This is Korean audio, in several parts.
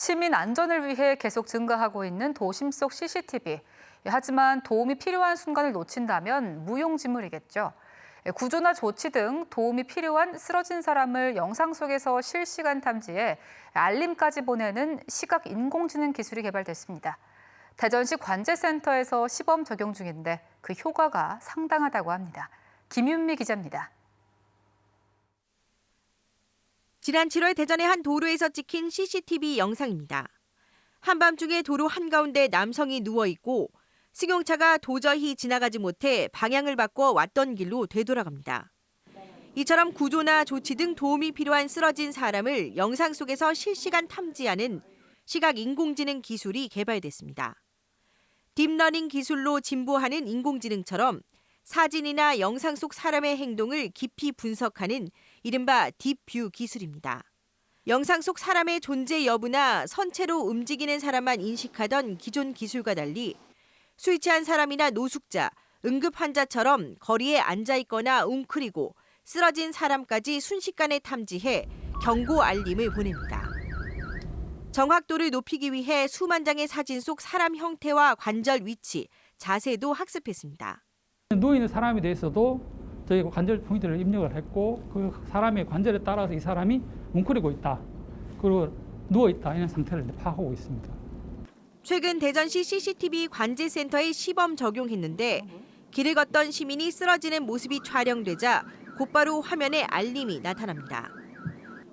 시민 안전을 위해 계속 증가하고 있는 도심 속 CCTV. 하지만 도움이 필요한 순간을 놓친다면 무용지물이겠죠. 구조나 조치 등 도움이 필요한 쓰러진 사람을 영상 속에서 실시간 탐지해 알림까지 보내는 시각 인공지능 기술이 개발됐습니다. 대전시 관제센터에서 시범 적용 중인데 그 효과가 상당하다고 합니다. 김윤미 기자입니다. 지난 7월 대전의 한 도로에서 찍힌 CCTV 영상입니다. 한밤중에 도로 한가운데 남성이 누워 있고 승용차가 도저히 지나가지 못해 방향을 바꿔 왔던 길로 되돌아갑니다. 이처럼 구조나 조치 등 도움이 필요한 쓰러진 사람을 영상 속에서 실시간 탐지하는 시각 인공지능 기술이 개발됐습니다. 딥러닝 기술로 진보하는 인공지능처럼 사진이나 영상 속 사람의 행동을 깊이 분석하는 이른바 딥뷰 기술입니다. 영상 속 사람의 존재 여부나 선체로 움직이는 사람만 인식하던 기존 기술과 달리 술 취한 사람이나 노숙자, 응급 환자처럼 거리에 앉아 있거나 웅크리고 쓰러진 사람까지 순식간에 탐지해 경고 알림을 보냅니다. 정확도를 높이기 위해 수만 장의 사진 속 사람 형태와 관절 위치, 자세도 학습했습니다. 누워 있는 사람에 대해서도 저희가 관절 포인트를 입력을 했고 그 사람의 관절에 따라서 이 사람이 웅크리고 있다. 그리고 누워 있다 이런 상태를 파악하고 있습니다. 최근 대전시 CCTV 관제센터에 시범 적용했는데 길을 걷던 시민이 쓰러지는 모습이 촬영되자 곧바로 화면에 알림이 나타납니다.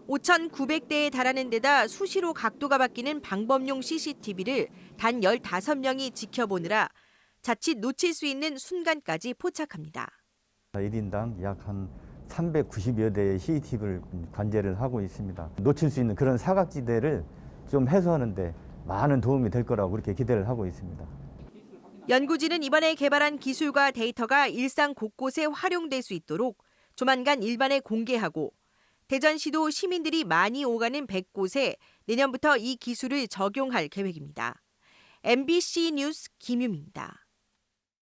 5,900대에 달하는 데다 수시로 각도가 바뀌는 방법용 CCTV를 단 15명이 지켜보느라 자칫 놓칠 수 있는 순간까지 포착합니다. 1인당 약 한 390여 대의 CCTV를 관제를 하고 있습니다. 놓칠 수 있는 그런 사각지대를 좀 해소하는데 많은 도움이 될 거라고 그렇게 기대를 하고 있습니다. 연구진은 이번에 개발한 기술과 데이터가 일상 곳곳에 활용될 수 있도록 조만간 일반에 공개하고 대전시도 시민들이 많이 오가는 100곳에 내년부터 이 기술을 적용할 계획입니다. MBC 뉴스 김유미입니다.